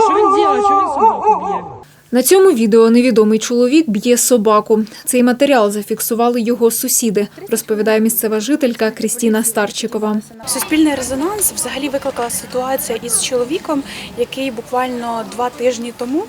Що він робить? Що він собаку б'є? На цьому відео невідомий чоловік б'є собаку. Цей матеріал зафіксували його сусіди, розповідає місцева жителька Крістіна Старчикова. Суспільний резонанс взагалі викликала ситуація із чоловіком, який буквально два тижні тому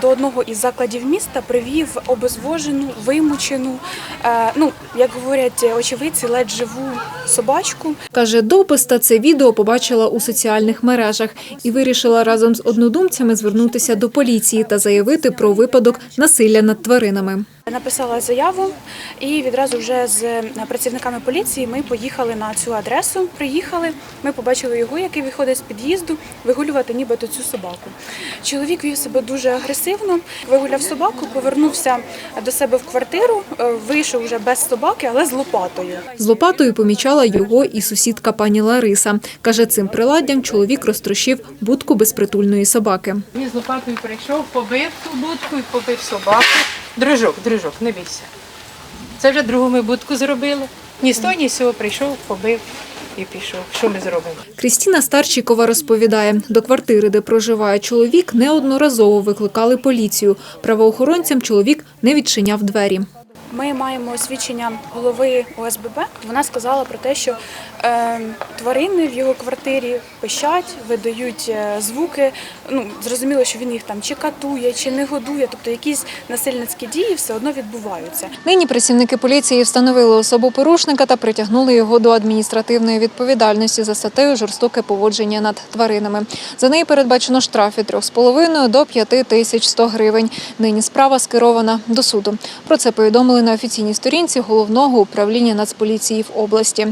до одного із закладів міста привів обезвожену, вимучену, е, ну як говорять очевидці, ледь живу собачку. Каже, допис та це відео побачила у соціальних мережах і вирішила разом з однодумцями звернутися до поліції та заявити про випадок насилля над тваринами. Написала заяву, і відразу вже з працівниками поліції ми поїхали на цю адресу. Приїхали, ми побачили його, який виходить з під'їзду, вигулювати нібито цю собаку. Чоловік вів себе дуже агресивно, вигуляв собаку, повернувся до себе в квартиру, е, вийшов вже без собаки, але з лопатою. З лопатою помічала його і сусідка пані Лариса. Каже, цим приладдям чоловік розтрощив будку безпритульної собаки. Він з лопатою прийшов, побив ту будку і побив собаку. Дружок, дружок, не бійся. Це вже другу ми будку зробили. Ні з того, ні з цього прийшов, побив і пішов. Що ми зробимо? Крістіна Старчикова розповідає, до квартири, де проживає чоловік, неодноразово викликали поліцію. Правоохоронцям чоловік не відчиняв двері. Ми маємо свідчення голови ОСББ. Вона сказала про те, що е, тварини в його квартирі пищать, видають е, звуки. Ну зрозуміло, що він їх там чи катує, чи не годує. Тобто якісь насильницькі дії все одно відбуваються. Нині працівники поліції встановили особу порушника та притягнули його до адміністративної відповідальності за статтею жорстоке поводження над тваринами. За неї передбачено штраф від 3,5 до 5 тисяч 100 гривень. Нині справа скерована до суду. Про це повідомили на офіційній сторінці головного управління Нацполіції в області.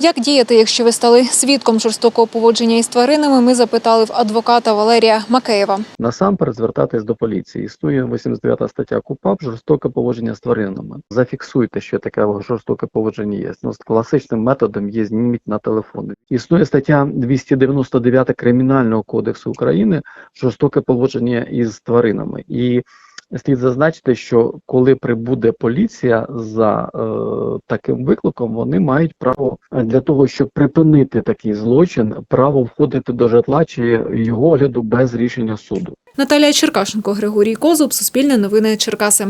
Як діяти, якщо ви стали свідком жорстокого поводження із тваринами? Ми запитали в адвоката Валерія Макеєва. Насамперед звертатись до поліції. Існує 89 стаття КУПАП жорстоке поводження з тваринами. Зафіксуйте, що таке жорстоке поводження є. Ну, класичним методом є зніміть на телефон. Існує стаття 299 Кримінального кодексу України жорстоке поводження із тваринами. І слід зазначити, що коли прибуде поліція за е, таким викликом, вони мають право е, для того, щоб припинити такий злочин, право входити до житла чи його огляду без рішення суду. Наталія Черкашенко, Григорій Козуб, Суспільне новини Черкаси.